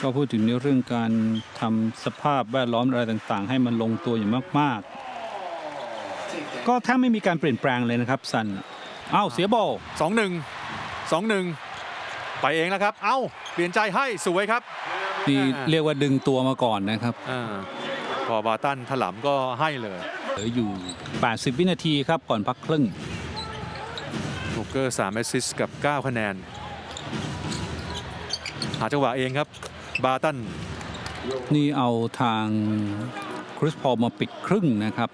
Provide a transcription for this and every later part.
ก็พูดถึงในเรื่องการทำสภาพแวดล้อมอะไรต่างๆ ให้มันลงตัวอย่างมากๆ ก็ถ้าไม่มีการเปลี่ยนแปลงเลยนะครับซันอ้าวเสียบอลสองหนึ่งสองหนึ่งไปเองแล้วครับ เอ้า เปลี่ยนใจให้สวยครับนี่เรียกว่าดึงตัวมาก่อนนะครับอ่าพอบาตันถลำก็ให้เลยเหลืออยู่ 80 วินาทีครับก่อนพักครึ่งบุกเกอร์3แอสซิสต์กับ 9 คะแนน หาจังหวะเองครับ บาตัน นี่เอาทางคริสพอลมาปิดครึ่งนะครับ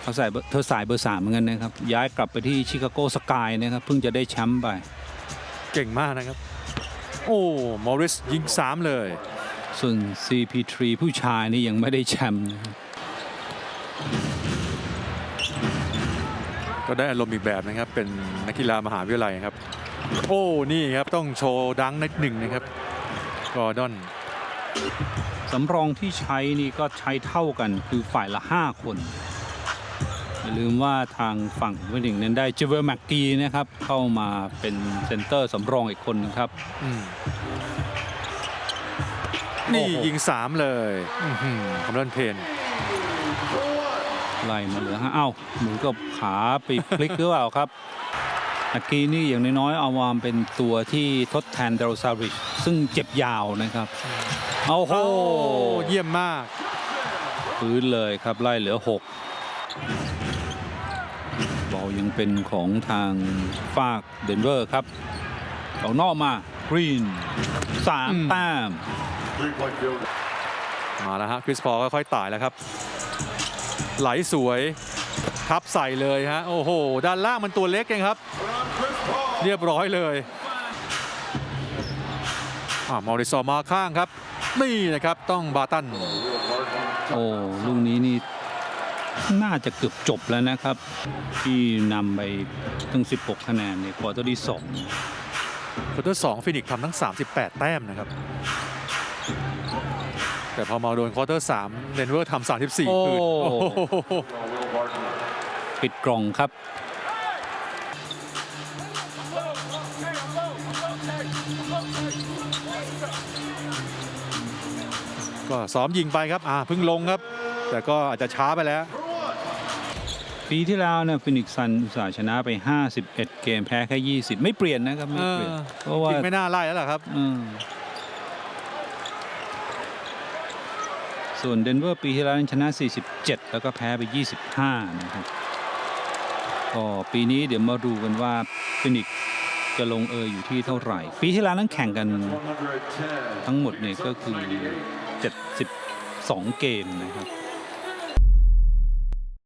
เขาใส่เบอร์เธอสายเบอร์สามเหมือนกันนะครับ ย้ายกลับไปที่ชิคาโกสกายนะครับเพิ่งจะได้แชมป์ไป เก่งมากนะครับ โอ้มอริสยิง 3 เลย ส่วน CP3 ผู้ชายนี่ยังไม่ได้แชมป์นะครับก็ได้อารมณ์อีกแบบนะครับ เป็นนักกีฬามหาวิทยาลัยครับ โอ้ นี่ครับ ต้องโชว์ดังนิดหนึ่งนะครับ กอร์ดอนสำรองที่ใช้นี่ก็ใช้เท่ากันคือฝ่ายละ 5 คนอย่าลืมว่าทางฝั่งเวนิงนั้นได้เจเวอร์แม็กกีนะครับ เข้ามาเป็นเซนเตอร์สำรองอีกคนหนึงครับอืมนี่โอ้โหยิง 3 เลยอื้อหือคำรันเพนไล่มาเหลือห้าเอ้าเหมือนกับขาไปพลิกหรือเปล่าครับ อากีนี่อย่างน้อยๆเอาวามเป็นตัวที่ทดแทนเดลซาริชซึ่งเจ็บยาวนะครับเอาโหโอ้เยี่ยมมากพื้นเลยครับไล่เหลือ 6 บอลยังเป็นของทางฝากเดนเวอร์ครับเอานอกมากรีนสามอืมแต้มมาแล้วฮะคริสพอลค่อยๆไต่แล้วครับ ไหลสวยทับใส่เลยฮะ โอ้โห ด้านล่างมันตัวเล็กเองครับ เรียบร้อยเลยอ่ามอริสอมาข้างครับ นี่นะครับต้องบาตัน โอ้ลูกนี้นี่น่าจะเกือบจบแล้วนะครับ ที่นำไปตั้ง 16 คะแนนในควอเตอร์ที่2ควอเตอร์สองฟินิกซ์ทำทั้ง 38 แต้มนะครับ แต่พอมาโดนควอเตอร์สามเดนเวอร์ทำ34โอ้คืนโอ้โหปิดกล่องครับ ก็ซ้อมยิงไปครับอ่าเพิ่งลงครับ แต่ก็อาจจะช้าไปแล้ว ปีที่แล้วเนี่ยฟินิกซันอุตสาห์ชนะไป 51 เกมแพ้แค่ 20 ไม่เปลี่ยนนะครับไม่เปลี่ยนเออ เพราะว่าจริงไม่น่าไล่แล้วล่ะครับ อืมส่วนเดนเวอร์ปีที่แล้วนั้นชนะ 47 แล้วก็แพ้ไป 25 นะครับก็ปีนี้เดี๋ยวมาดูกันว่าฟินิกซ์จะลงเอยอยู่ที่เท่าไหร่ ปีที่แล้วนั้นแข่งกัน ทั้งหมดเนี่ยก็คือ 72 เกมนะครับ